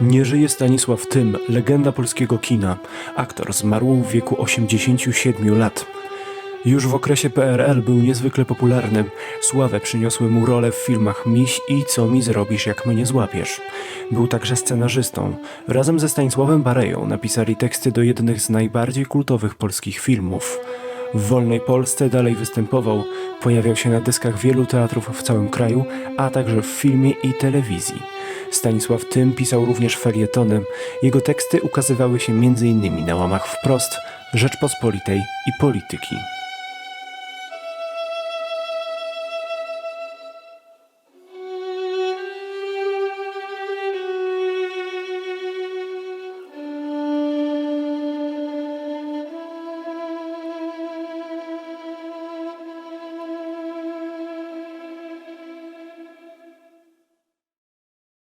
Nie żyje Stanisław Tym, legenda polskiego kina. Aktor zmarł w wieku 87 lat. Już w okresie PRL był niezwykle popularny. Sławę przyniosły mu role w filmach Miś i Co mi zrobisz, jak mnie złapiesz. Był także scenarzystą. Razem ze Stanisławem Bareją napisali teksty do jednych z najbardziej kultowych polskich filmów. W wolnej Polsce dalej występował, pojawiał się na dyskach wielu teatrów w całym kraju, a także w filmie i telewizji. Stanisław Tym pisał również felietony. Jego teksty ukazywały się m.in. na łamach wprost, Rzeczpospolitej i Polityki.